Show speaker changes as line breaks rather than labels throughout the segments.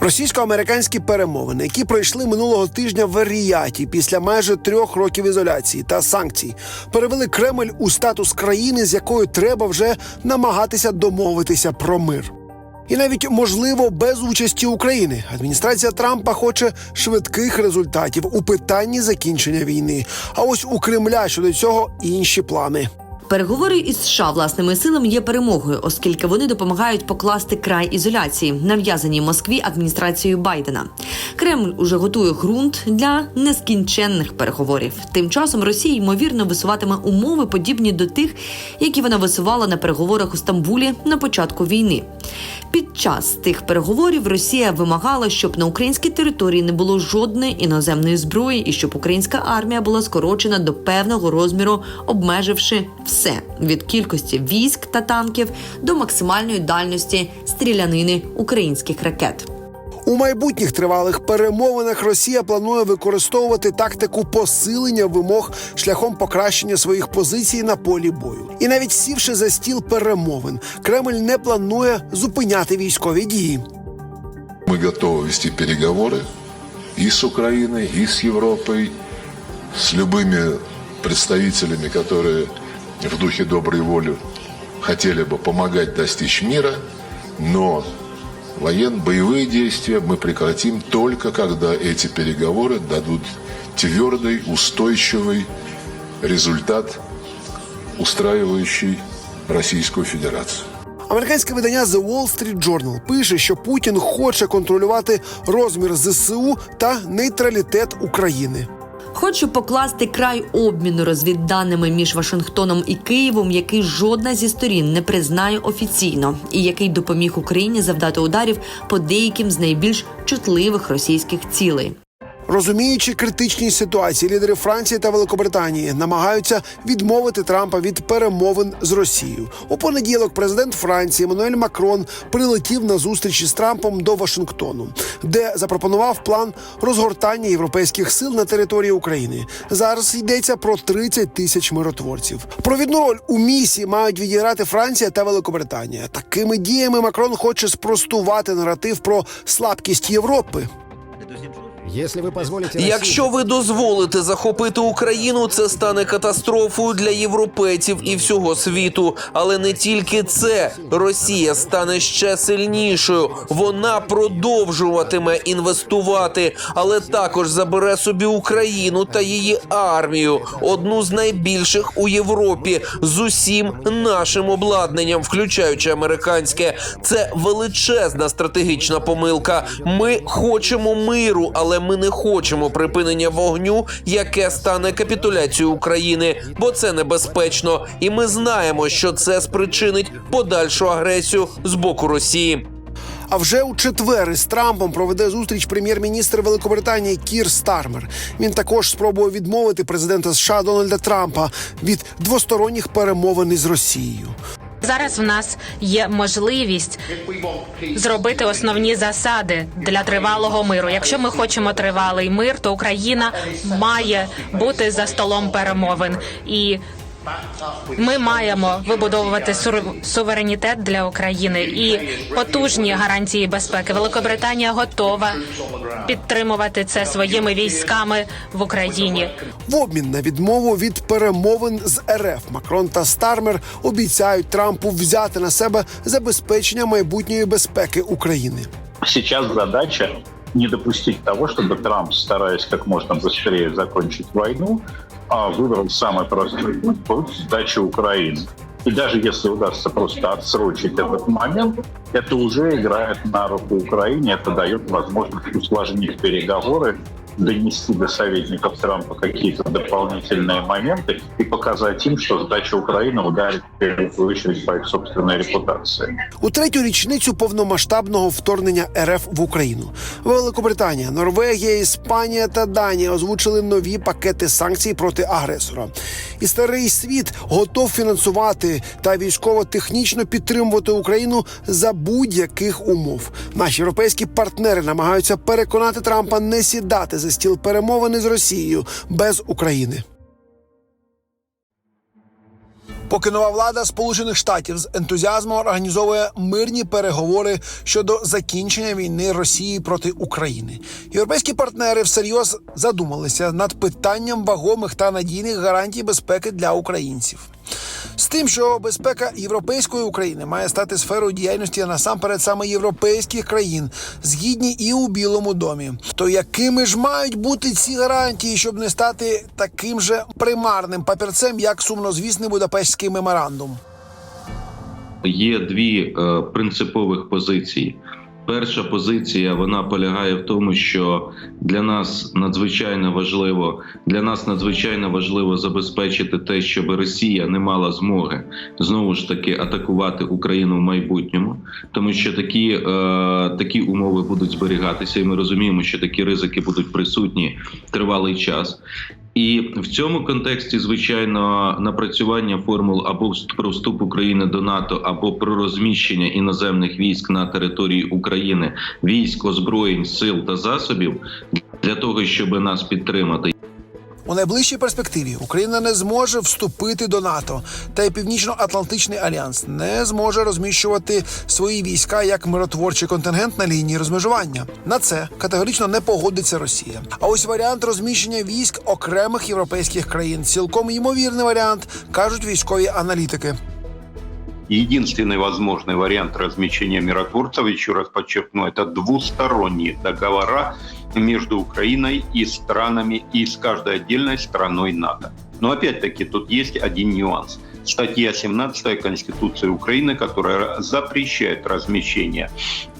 Російсько-американські перемовини, які пройшли минулого тижня в Ріяті після майже трьох років ізоляції та санкцій, перевели Кремль у статус країни, з якою треба вже намагатися домовитися про мир. І навіть можливо без участі України адміністрація Трампа хоче швидких результатів у питанні закінчення війни. А ось у Кремля щодо цього інші плани.
Переговори із США власними силами є перемогою, оскільки вони допомагають покласти край ізоляції, нав'язаній Москві адміністрацією Байдена. Кремль уже готує ґрунт для нескінченних переговорів. Тим часом Росія ймовірно висуватиме умови, подібні до тих, які вона висувала на переговорах у Стамбулі на початку війни. Під час тих переговорів Росія вимагала, щоб на українській території не було жодної іноземної зброї і щоб українська армія була скорочена до певного розміру, обмеживши все від кількості військ та танків до максимальної дальності стрілянини українських ракет.
У майбутніх тривалих перемовинах Росія планує використовувати тактику посилення вимог шляхом покращення своїх позицій на полі бою. І навіть сівши за стіл перемовин, Кремль не планує зупиняти військові дії.
Мы готовы вести переговоры и с Украиной, и с Европой, с любыми представителями, которые в духе доброй воли хотели бы помогать достичь мира, но воен боевые действия мы прекратим только когда эти переговоры дадут твердый, устойчивый результат, устраивающий Российскую Федерацию.
Американське видання The Wall Street Journal пише, що Путін хоче контролювати розмір ЗСУ та нейтралітет України.
Хочу покласти край обміну розвідданими між Вашингтоном і Києвом, який жодна зі сторін не признає офіційно, і який допоміг Україні завдати ударів по деяким з найбільш чутливих російських цілей.
Розуміючи критичність ситуації, лідери Франції та Великобританії намагаються відмовити Трампа від перемовин з Росією. У понеділок президент Франції Еммануель Макрон прилетів на зустріч із Трампом до Вашингтону, де запропонував план розгортання європейських сил на території України. Зараз йдеться про 30 тисяч миротворців. Провідну роль у місії мають відіграти Франція та Великобританія. Такими діями Макрон хоче спростувати наратив про слабкість Європи.
Якщо ви дозволите захопити Україну, це стане катастрофою для європейців і всього світу. Але не тільки це Росія стане ще сильнішою. Вона продовжуватиме інвестувати, але також забере собі Україну та її армію, одну з найбільших у Європі, з усім нашим обладнанням, включаючи американське. Це величезна стратегічна помилка. Ми хочемо миру, але ми не хочемо припинення вогню, яке стане капітуляцією України, бо це небезпечно, і ми знаємо, що це спричинить подальшу агресію з боку Росії.
А вже у четвер із Трампом проведе зустріч прем'єр-міністр Великобританії Кір Стармер. Він також спробує відмовити президента США Дональда Трампа від двосторонніх перемовин із Росією.
Зараз в нас є можливість зробити основні засади для тривалого миру. Якщо ми хочемо тривалий мир, то Україна має бути за столом перемовин і. Ми маємо вибудовувати суверенітет для України і потужні гарантії безпеки. Великобританія готова підтримувати це своїми військами в Україні.
В обмін на відмову від перемовин з РФ Макрон та Стармер обіцяють Трампу взяти на себе забезпечення майбутньої безпеки України.
Сейчас задача не допустить того, чтобы Трамп, стараясь как можно быстрее закончить войну, а, выбрал самый простой путь путь сдачи Украины. И даже если удастся просто отсрочить этот момент, это уже играет на руку Украине, это дает возможность усложнить переговоры, донести до советников Трампа какие-то дополнительные моменты и показать им, что сдача Украины ударит в первую очередь по их собственной репутации.
У третю річницю повномасштабного вторгнення РФ в Україну Великобританія, Норвегія, Іспанія та Данія озвучили нові пакети санкцій проти агресора. І старий світ готов фінансувати та військово-технічно підтримувати Україну за будь-яких умов. Наші європейські партнери намагаються переконати Трампа не сідати за стіл перемовини з Росією без України. Поки нова влада Сполучених Штатів з ентузіазмом організовує мирні переговори щодо закінчення війни Росії проти України, європейські партнери всерйоз задумалися над питанням вагомих та надійних гарантій безпеки для українців. З тим, що безпека європейської України має стати сферою діяльності насамперед саме європейських країн, згідні і у Білому домі. То якими ж мають бути ці гарантії, щоб не стати таким же примарним папірцем, як сумнозвісний Будапештський меморандум?
Є дві е, принципових позиції. Перша позиція вона полягає в тому, що для нас надзвичайно важливо для нас надзвичайно важливо забезпечити те, щоб Росія не мала змоги знову ж таки атакувати Україну в майбутньому, тому що такі, е, такі умови будуть зберігатися, і ми розуміємо, що такі ризики будуть присутні тривалий час. І в цьому контексті, звичайно, напрацювання формул або про вступ України до НАТО, або про розміщення іноземних військ на території України, військ, озброєнь, сил та засобів для того, щоб нас підтримати.
У найближчій перспективі Україна не зможе вступити до НАТО, та й Північно-Атлантичний альянс не зможе розміщувати свої війська як миротворчий контингент на лінії розмежування. На це категорично не погодиться Росія. А ось варіант розміщення військ окремих європейських країн цілком ймовірний варіант, кажуть військові аналітики.
Единственный возможный вариант размещения миротворцев, еще раз подчеркну, это двусторонние договора между Украиной и странами, и с каждой отдельной страной НАТО. Но опять-таки тут есть один нюанс. Статья 17 Конституции Украины, которая запрещает размещение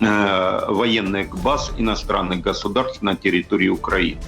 э, военных баз иностранных государств на территории Украины.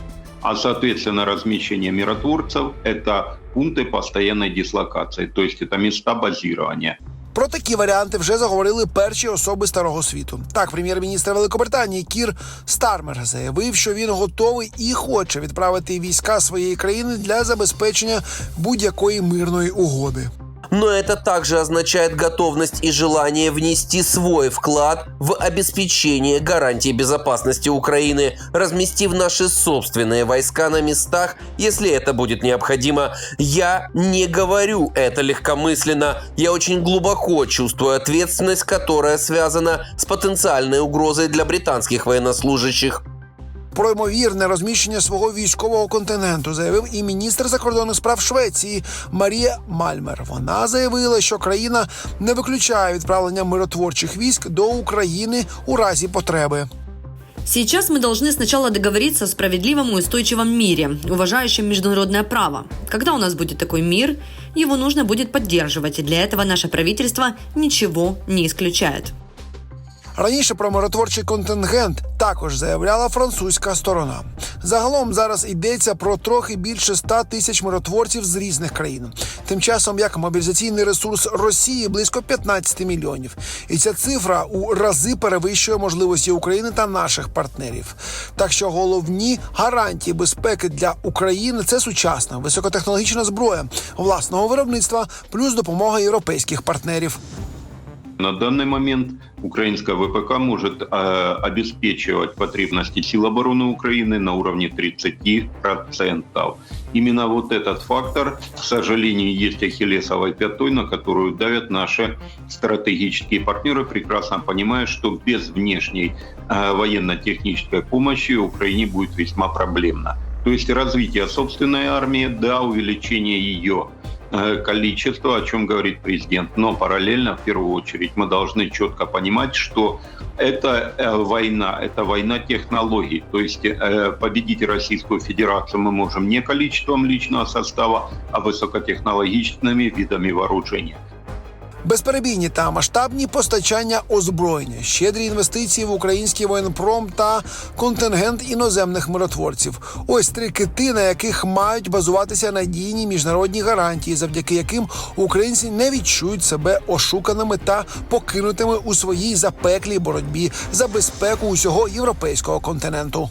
А, соответственно, размещение миротворцев – это пункты постоянной дислокации, то есть это места базирования.
Про такі варіанти вже заговорили перші особи старого світу. Так, прем'єр-міністр Великобританії Кір Стармер заявив, що він готовий і хоче відправити війська своєї країни для забезпечення будь-якої мирної угоди.
Но это также означает готовность и желание внести свой вклад в обеспечение гарантий безопасности Украины, разместив наши собственные войска на местах, если это будет необходимо. Я не говорю это легкомысленно. Я очень глубоко чувствую ответственность, которая связана с потенциальной угрозой для британских военнослужащих.
Про ймовірне розміщення свого військового континенту заявив і міністр закордонних справ Швеції Марія Мальмер. Вона заявила, що країна не виключає відправлення миротворчих військ до України у разі потреби.
Сейчас мы должны сначала договориться о справедливом и устойчивом мире, уважающем международное право. Когда у нас будет такой мир, его нужно будет поддерживать, и для этого наше правительство ничего не исключает.
Раніше про миротворчий контингент також заявляла французька сторона. Загалом зараз йдеться про трохи більше ста тисяч миротворців з різних країн. Тим часом як мобілізаційний ресурс Росії близько 15 мільйонів, і ця цифра у рази перевищує можливості України та наших партнерів. Так що головні гарантії безпеки для України це сучасна високотехнологічна зброя власного виробництва плюс допомога європейських партнерів.
На данный момент украинская ВПК может э, обеспечивать потребности сил обороны Украины на уровне 30%. Именно вот этот фактор, к сожалению, есть ахиллесовой пятой, на которую давят наши стратегические партнеры, прекрасно понимая, что без внешней э, военно-технической помощи Украине будет весьма проблемно. То есть развитие собственной армии, да, увеличение ее количество, о чем говорит президент. Но параллельно, в первую очередь, мы должны четко понимать, что это э, война, это война технологий. То есть э, победить Российскую Федерацию мы можем не количеством личного состава, а высокотехнологичными видами вооружения.
Безперебійні та масштабні постачання озброєння, щедрі інвестиції в український воєнпром та контингент іноземних миротворців. Ось три кити, на яких мають базуватися надійні міжнародні гарантії, завдяки яким українці не відчують себе ошуканими та покинутими у своїй запеклій боротьбі за безпеку усього європейського континенту.